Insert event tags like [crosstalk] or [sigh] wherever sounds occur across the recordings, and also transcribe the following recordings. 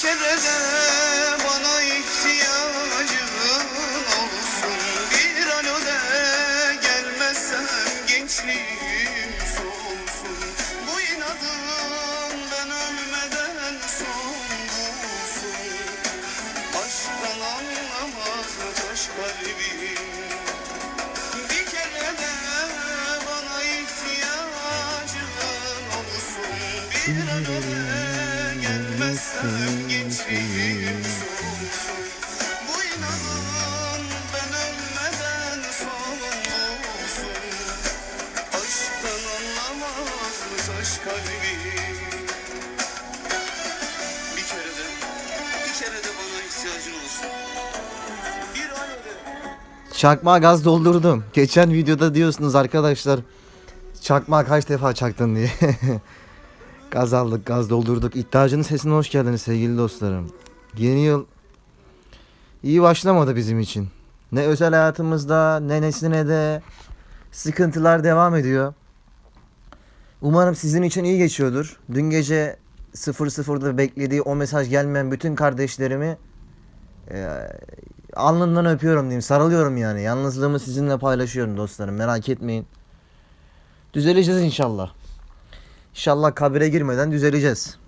Kere de bana ihtiyacın olsun. Bir alo de gelmezsem gençliğim solsun Bu inadın ben ölmeden son bulsun. Aşktan anlamaz mı taş kalbim taş kalbim Bir kere de, bir kere de bana ihtiyacın olsun Bir alo de Çakmağa gaz doldurdum. Geçen videoda diyorsunuz arkadaşlar. Çakmağa kaç defa çaktın diye. [laughs] gaz aldık, gaz doldurduk. İddiacının sesine hoş geldiniz sevgili dostlarım. Yeni yıl iyi başlamadı bizim için. Ne özel hayatımızda ne nesine de sıkıntılar devam ediyor. Umarım sizin için iyi geçiyordur. Dün gece 00'da beklediği o mesaj gelmeyen bütün kardeşlerimi eee, alnından öpüyorum diyeyim. Sarılıyorum yani. Yalnızlığımı sizinle paylaşıyorum dostlarım. Merak etmeyin. Düzeleceğiz inşallah. İnşallah kabire girmeden düzeleceğiz.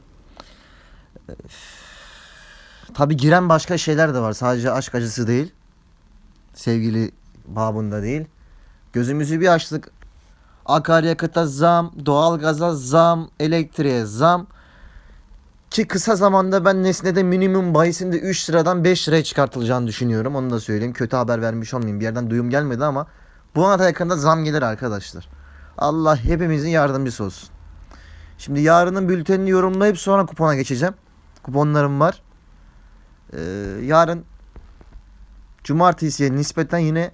Tabi giren başka şeyler de var. Sadece aşk acısı değil. Sevgili babında değil. Gözümüzü bir açtık. Akaryakıta zam, doğalgaza zam, elektriğe zam. Ki kısa zamanda ben Nesne'de minimum bahisinde 3 liradan 5 liraya çıkartılacağını düşünüyorum. Onu da söyleyeyim. Kötü haber vermiş olmayayım. Bir yerden duyum gelmedi ama bu ana yakında zam gelir arkadaşlar. Allah hepimizin yardımcısı olsun. Şimdi yarının bültenini yorumlayıp sonra kupona geçeceğim. Kuponlarım var. Ee, yarın cumartesiye nispeten yine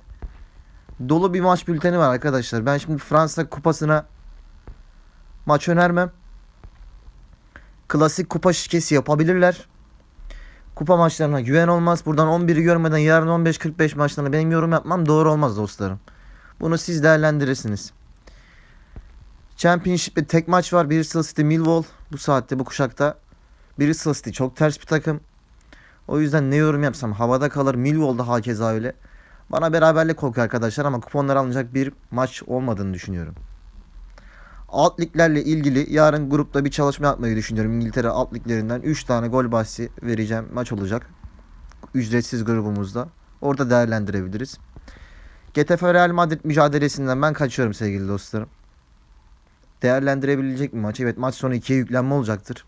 dolu bir maç bülteni var arkadaşlar. Ben şimdi Fransa kupasına maç önermem klasik kupa şikesi yapabilirler. Kupa maçlarına güven olmaz. Buradan 11'i görmeden yarın 15-45 maçlarına benim yorum yapmam doğru olmaz dostlarım. Bunu siz değerlendirirsiniz. Championship'te tek maç var. Bristol City Millwall bu saatte bu kuşakta. Bristol City çok ters bir takım. O yüzden ne yorum yapsam havada kalır. Millwall da hakeza öyle. Bana beraberlik kokuyor arkadaşlar ama kuponlar alınacak bir maç olmadığını düşünüyorum. Alt liglerle ilgili yarın grupta bir çalışma yapmayı düşünüyorum. İngiltere alt liglerinden 3 tane gol bahsi vereceğim maç olacak. Ücretsiz grubumuzda. Orada değerlendirebiliriz. Getafe Real Madrid mücadelesinden ben kaçıyorum sevgili dostlarım. Değerlendirebilecek mi maç? Evet maç sonu 2'ye yüklenme olacaktır.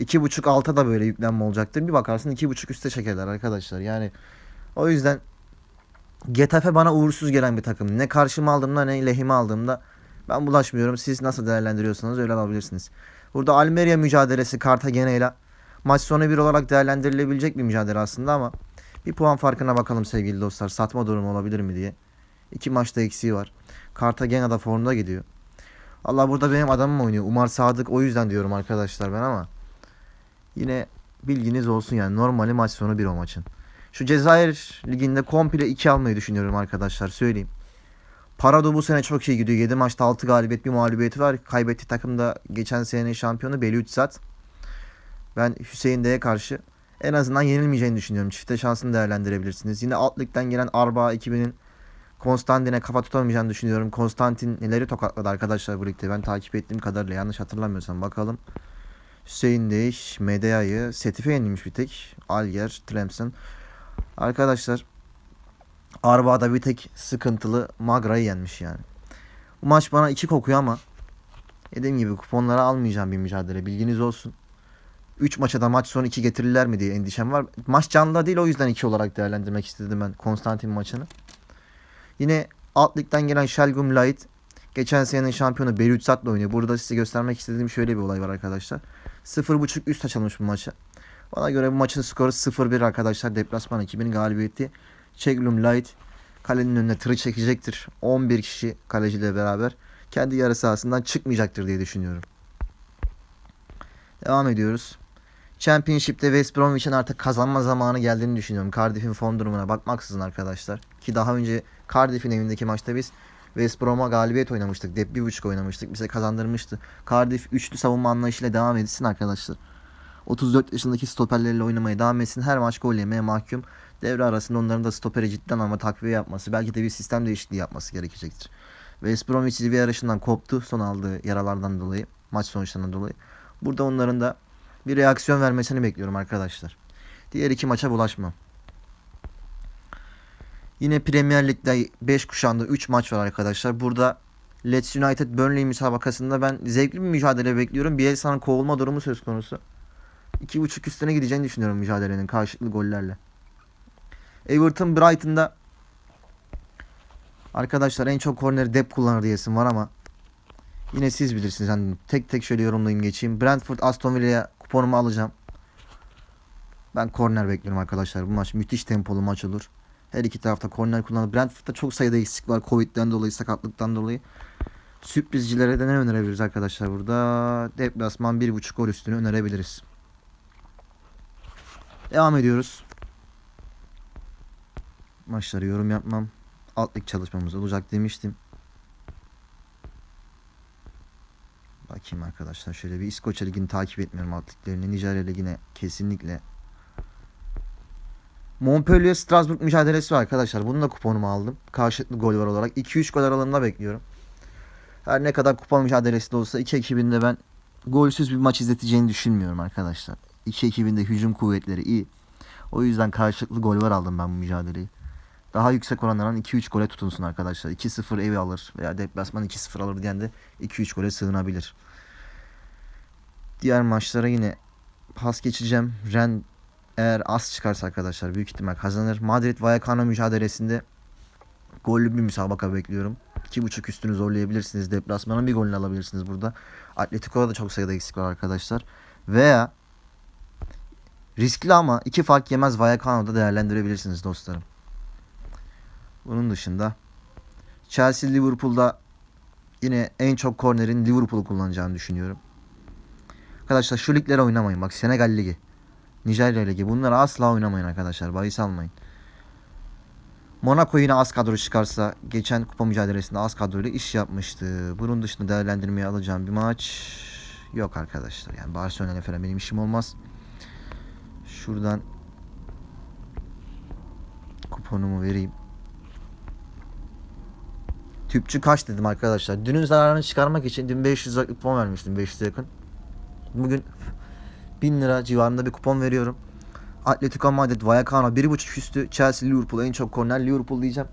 2.5 alta da böyle yüklenme olacaktır. Bir bakarsın 2.5 üste çekerler arkadaşlar. Yani o yüzden Getafe bana uğursuz gelen bir takım. Ne karşıma aldığımda ne lehime aldığımda ben bulaşmıyorum. Siz nasıl değerlendiriyorsanız öyle alabilirsiniz. Burada Almeria mücadelesi Cartagena ile maç sonu bir olarak değerlendirilebilecek bir mücadele aslında ama bir puan farkına bakalım sevgili dostlar. Satma durumu olabilir mi diye. İki maçta eksiği var. Cartagena da formda gidiyor. Allah burada benim adamım oynuyor. Umar Sadık o yüzden diyorum arkadaşlar ben ama yine bilginiz olsun yani normali maç sonu bir o maçın. Şu Cezayir liginde komple 2 almayı düşünüyorum arkadaşlar söyleyeyim. Parado bu sene çok iyi gidiyor. 7 maçta 6 galibiyet bir mağlubiyeti var. Kaybettiği takım da geçen senenin şampiyonu Beliutsat. Ben Hüseyin D'ye karşı en azından yenilmeyeceğini düşünüyorum. Çifte şansını değerlendirebilirsiniz. Yine alt ligden gelen Arba ekibinin Konstantin'e kafa tutamayacağını düşünüyorum. Konstantin neleri tokatladı arkadaşlar bu ligde. Ben takip ettiğim kadarıyla yanlış hatırlamıyorsam bakalım. Hüseyin Değiş, Medea'yı, Setif'e yenilmiş bir tek. Alger, Tlemcen. Arkadaşlar Arba'da bir tek sıkıntılı Magra'yı yenmiş yani. Bu maç bana iki kokuyor ama dediğim gibi kuponları almayacağım bir mücadele. Bilginiz olsun. 3 maça da maç sonu 2 getirirler mi diye endişem var. Maç canlı değil o yüzden 2 olarak değerlendirmek istedim ben Konstantin maçını. Yine alt ligden gelen Şelgum Light geçen senenin şampiyonu Belutsat'la oynuyor. Burada size göstermek istediğim şöyle bir olay var arkadaşlar. 0.5 üst açılmış bu maça. Bana göre bu maçın skoru 0-1 arkadaşlar. Deplasman ekibinin galibiyeti. Çeglum Light kalenin önüne tırı çekecektir. 11 kişi kaleciyle beraber kendi yarı sahasından çıkmayacaktır diye düşünüyorum. Devam ediyoruz. Championship'te West Bromwich'in artık kazanma zamanı geldiğini düşünüyorum. Cardiff'in form durumuna bakmaksızın arkadaşlar. Ki daha önce Cardiff'in evindeki maçta biz West Brom'a galibiyet oynamıştık. Dep bir buçuk oynamıştık. Bize kazandırmıştı. Cardiff üçlü savunma anlayışıyla devam etsin arkadaşlar. 34 yaşındaki stoperleriyle oynamaya devam etsin. Her maç gol yemeye mahkum. Devre arasında onların da stopere cidden ama takviye yapması, belki de bir sistem değişikliği yapması gerekecektir. West Bromwich bir yarışından koptu son aldığı yaralardan dolayı, maç sonuçlarından dolayı. Burada onların da bir reaksiyon vermesini bekliyorum arkadaşlar. Diğer iki maça bulaşmam. Yine Premier Lig'de 5 kuşağında 3 maç var arkadaşlar. Burada Leeds United Burnley müsabakasında ben zevkli bir mücadele bekliyorum. Bielsa'nın kovulma durumu söz konusu. 2.5 üstüne gideceğini düşünüyorum mücadelenin karşılıklı gollerle. Everton Brighton'da arkadaşlar en çok korneri Depp kullanır diyesim var ama yine siz bilirsiniz. Yani tek tek şöyle yorumlayayım geçeyim. Brentford Aston Villa'ya kuponumu alacağım. Ben korner bekliyorum arkadaşlar. Bu maç müthiş tempolu maç olur. Her iki tarafta korner kullanılır. Brentford'da çok sayıda eksik var. Covid'den dolayı, sakatlıktan dolayı. Sürprizcilere de ne önerebiliriz arkadaşlar burada? Deplasman 1.5 gol üstünü önerebiliriz. Devam ediyoruz. Maçları yorum yapmam. Alt lig çalışmamız olacak demiştim. Bakayım arkadaşlar şöyle bir İskoçya Ligi'ni takip etmiyorum alt liglerini. Nijerya Ligi'ne kesinlikle Montpellier Strasbourg mücadelesi var arkadaşlar. Bunun da kuponumu aldım. Karşılıklı gol var olarak. 2-3 gol aralığında bekliyorum. Her ne kadar kupa mücadelesi de olsa iki ekibin de ben golsüz bir maç izleteceğini düşünmüyorum arkadaşlar. İki ekibin de hücum kuvvetleri iyi. O yüzden karşılıklı gol var aldım ben bu mücadeleyi. Daha yüksek oranlardan 2-3 gole tutunsun arkadaşlar. 2-0 evi alır veya deplasman 2-0 alır diyen de 2-3 gole sığınabilir. Diğer maçlara yine pas geçeceğim. Ren eğer az çıkarsa arkadaşlar büyük ihtimal kazanır. Madrid Vallecano mücadelesinde gollü bir müsabaka bekliyorum. 2.5 üstünü zorlayabilirsiniz. Deplasmanın bir golünü alabilirsiniz burada. Atletico'da da çok sayıda eksik var arkadaşlar. Veya riskli ama iki fark yemez Vallecano'da değerlendirebilirsiniz dostlarım. Bunun dışında Chelsea Liverpool'da yine en çok kornerin Liverpool'u kullanacağını düşünüyorum. Arkadaşlar şu liglere oynamayın. Bak Senegal Ligi. Nijerya Ligi. Bunları asla oynamayın arkadaşlar. Bahis almayın. Monaco yine az kadro çıkarsa geçen kupa mücadelesinde az kadroyla iş yapmıştı. Bunun dışında değerlendirmeye alacağım bir maç yok arkadaşlar. Yani Barcelona falan benim işim olmaz. Şuradan kuponumu vereyim. Tüpçü kaç dedim arkadaşlar. Dünün zararını çıkarmak için dün 500 liralık kupon vermiştim 500 yakın. Bugün [laughs] 1000 lira civarında bir kupon veriyorum. Atletico Madrid, Vallecano 1.5 üstü, Chelsea, Liverpool en çok korner Liverpool diyeceğim.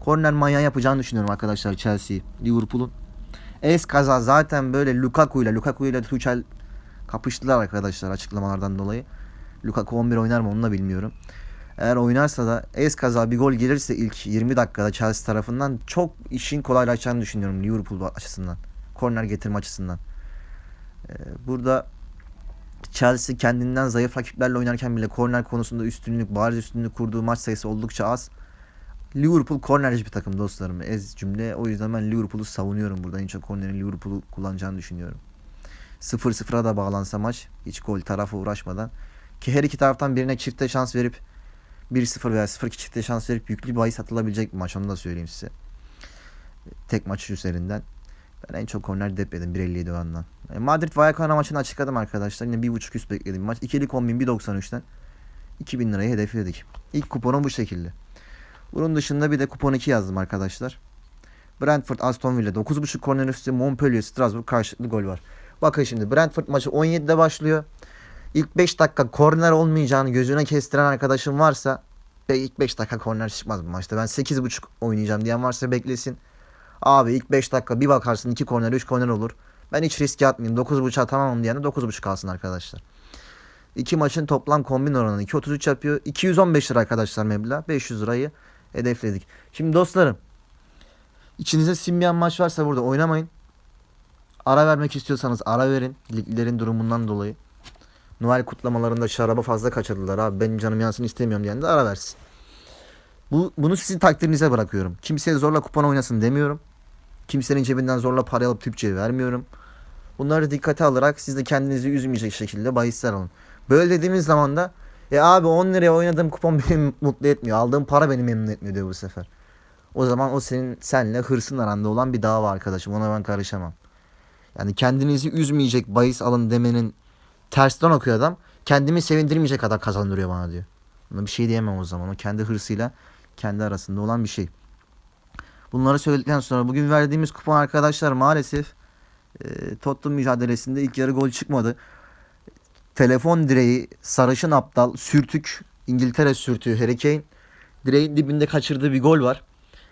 Korner manyağı yapacağını düşünüyorum arkadaşlar Chelsea, Liverpool'un. Es kaza zaten böyle Lukaku ile Lukaku ile Tuchel kapıştılar arkadaşlar açıklamalardan dolayı. Lukaku 11 oynar mı onu da bilmiyorum. Eğer oynarsa da es kaza bir gol gelirse ilk 20 dakikada Chelsea tarafından çok işin kolaylaşacağını düşünüyorum Liverpool açısından. Korner getirme açısından. Ee, burada Chelsea kendinden zayıf rakiplerle oynarken bile korner konusunda üstünlük, bariz üstünlük kurduğu maç sayısı oldukça az. Liverpool kornerci bir takım dostlarım. Ez cümle. O yüzden ben Liverpool'u savunuyorum burada. En çok kornerin Liverpool'u kullanacağını düşünüyorum. 0-0'a da bağlansa maç hiç gol tarafı uğraşmadan ki her iki taraftan birine çifte şans verip 1-0 veya 0-2 çifte şans verip yüklü bahis atılabilecek bir maç onu da söyleyeyim size. Tek maç üzerinden. Ben en çok korner dep yedim 1.57 orandan. E, Madrid Vallecano maçını açıkladım arkadaşlar. Yine 1.5 üst bekledim maç. İkili kombin 1.93'ten 2000 lirayı hedefledik. İlk kuponum bu şekilde. Bunun dışında bir de kupon 2 yazdım arkadaşlar. Brentford Aston Villa 9.5 korner üstü Montpellier Strasbourg karşılıklı gol var. Bakın şimdi Brentford maçı 17'de başlıyor. İlk 5 dakika korner olmayacağını gözüne kestiren arkadaşım varsa ve ilk 5 dakika korner çıkmaz bu maçta. Ben 8.5 oynayacağım diyen varsa beklesin. Abi ilk 5 dakika bir bakarsın 2 korner 3 korner olur. Ben hiç riske atmayayım. 9.5'a tamamım diyen de 9.5 kalsın arkadaşlar. İki maçın toplam kombin oranı 2.33 yapıyor. 215 lira arkadaşlar meblağ. 500 lirayı hedefledik. Şimdi dostlarım. İçinize sinmeyen maç varsa burada oynamayın. Ara vermek istiyorsanız ara verin. Liglerin durumundan dolayı. Noel kutlamalarında şaraba fazla kaçırdılar abi. Benim canım yansın istemiyorum diyen de ara versin. Bu, bunu sizin takdirinize bırakıyorum. Kimseye zorla kupon oynasın demiyorum. Kimsenin cebinden zorla para alıp tüpçeyi vermiyorum. Bunları dikkate alarak siz de kendinizi üzmeyecek şekilde bahisler alın. Böyle dediğimiz zaman da e abi 10 liraya oynadığım kupon [laughs] beni mutlu etmiyor. Aldığım para beni memnun etmiyor diyor bu sefer. O zaman o senin senle hırsın aranda olan bir dava arkadaşım. Ona ben karışamam. Yani kendinizi üzmeyecek bahis alın demenin tersten okuyor adam. Kendimi sevindirmeyecek kadar kazandırıyor bana diyor. Buna bir şey diyemem o zaman. O kendi hırsıyla kendi arasında olan bir şey. Bunları söyledikten sonra bugün verdiğimiz kupon arkadaşlar maalesef e, Tottenham mücadelesinde ilk yarı gol çıkmadı. Telefon direği, sarışın aptal, sürtük, İngiltere sürtüğü Harry Kane direğin dibinde kaçırdığı bir gol var.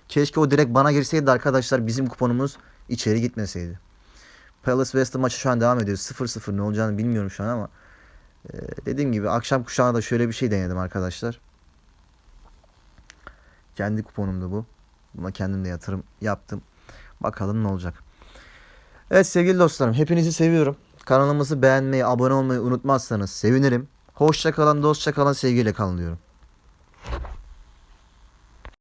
Keşke o direkt bana girseydi arkadaşlar bizim kuponumuz içeri gitmeseydi. Palace West Ham maçı şu an devam ediyor. 0-0 ne olacağını bilmiyorum şu an ama e, dediğim gibi akşam kuşağına da şöyle bir şey denedim arkadaşlar. Kendi kuponumdu bu. Buna kendim de yatırım yaptım. Bakalım ne olacak. Evet sevgili dostlarım hepinizi seviyorum. Kanalımızı beğenmeyi, abone olmayı unutmazsanız sevinirim. Hoşça kalın, dostça kalın, sevgiyle kalın diyorum.